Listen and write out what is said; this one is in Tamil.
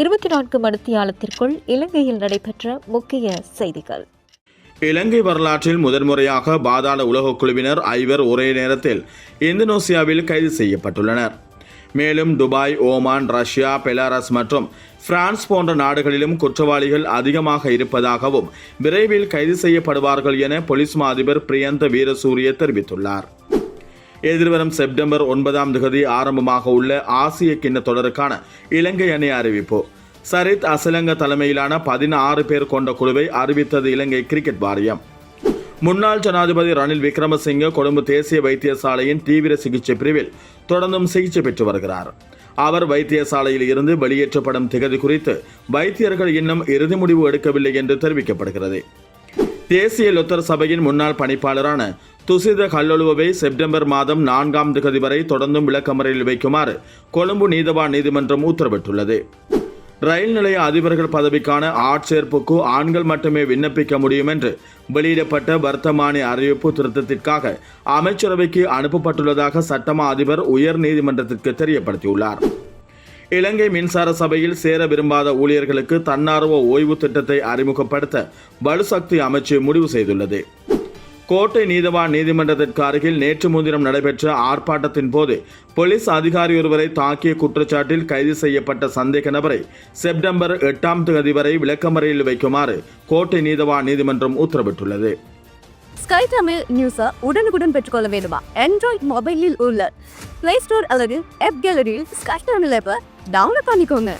இருபத்தி நான்கு மணித்தியாலத்திற்குள் இலங்கையில் நடைபெற்ற முக்கிய செய்திகள். இலங்கை வரலாற்றில் முதன்முறையாக பாதாள உலகக்குழுவினர் ஐவர் ஒரே நேரத்தில் இந்தோனேசியாவில் கைது செய்யப்பட்டுள்ளனர். மேலும் துபாய் ஓமான் ரஷ்யா பெலாரஸ் மற்றும் பிரான்ஸ் போன்ற நாடுகளிலும் குற்றவாளிகள் அதிகமாக இருப்பதாகவும் விரைவில் கைது செய்யப்படுவார்கள் என போலீஸ் மா அதிபர் பிரியந்த வீரசூரிய தெரிவித்துள்ளார். எதிர்வரும் செப்டம்பர் ஒன்பதாம் தேதி ஆரம்பமாக உள்ள ஆசிய கிண்ண தொடருக்கான இலங்கை அணி அறிவிப்பு. சரித் அசலங்க தலைமையிலான பதினாறு பேர் கொண்ட குழுவை அறிவித்தது இலங்கை கிரிக்கெட் வாரியம். முன்னாள் ஜனாதிபதி ரணில் விக்ரமசிங்க கொழும்பு தேசிய வைத்தியசாலையின் தீவிர சிகிச்சை பிரிவில் தொடர்ந்தும் சிகிச்சை பெற்று வருகிறார். அவர் வைத்தியசாலையில் இருந்து வெளியேற்றப்படும் திகதி குறித்து வைத்தியர்கள் இன்னும் இறுதி முடிவு எடுக்கவில்லை என்று தெரிவிக்கப்படுகிறது. தேசிய லொத்தர் சபையின் முன்னாள் பணிப்பாளரான துசித கல்லொழுவை செப்டம்பர் மாதம் நான்காம் திகதி வரை தொடர்ந்தும் விளக்கமறையில் வைக்குமாறு கொழும்பு நீதவான் நீதிமன்றம் உத்தரவிட்டுள்ளது. ரயில் நிலைய அதிபர்கள் பதவிக்கான ஆட்சேர்ப்புக்கு ஆண்கள் மட்டுமே விண்ணப்பிக்க முடியும் என்று வெளியிடப்பட்ட வர்த்தமானி அறிவிப்பு திருத்தத்திற்காக அமைச்சரவைக்கு அனுப்பப்பட்டுள்ளதாக சட்டமா அதிபர் உயர் நீதிமன்றத்திற்கு தெரியப்படுத்தியுள்ளார். இலங்கை மின்சார சபையில் சேர விரும்பாத ஊழியர்களுக்கு தன்னார்வ ஓய்வு திட்டத்தை அறிமுகப்படுத்த வலுசக்தி அமைச்சு முடிவு செய்துள்ளது. கோட்டை நீதவான் நீதிமன்றத்திற்கு அருகில் நேற்று முன்தினம் நடைபெற்ற ஆர்ப்பாட்டத்தின் போது போலீஸ் அதிகாரி ஒருவரை தாக்கிய குற்றச்சாட்டில் கைது செய்யப்பட்ட சந்தேக நபரை செப்டம்பர் எட்டாம் தேதி வரை விளக்கமறையில் வைக்குமாறு கோட்டை நீதவான் நீதிமன்றம் உத்தரவிட்டுள்ளது. ஸ்கை தமிழ் நியூஸை உடனுக்குடன் பெற்றுக்கொள்ள வேண்டுமா? ஆண்ட்ராய்ட் மொபைலில் உள்ள பிளே ஸ்டோர் அல்லது ஆப் கேலரியில் ஸ்கை தமிழ் ஆப்பை டவுன்லோட் பண்ணிக்கோங்க.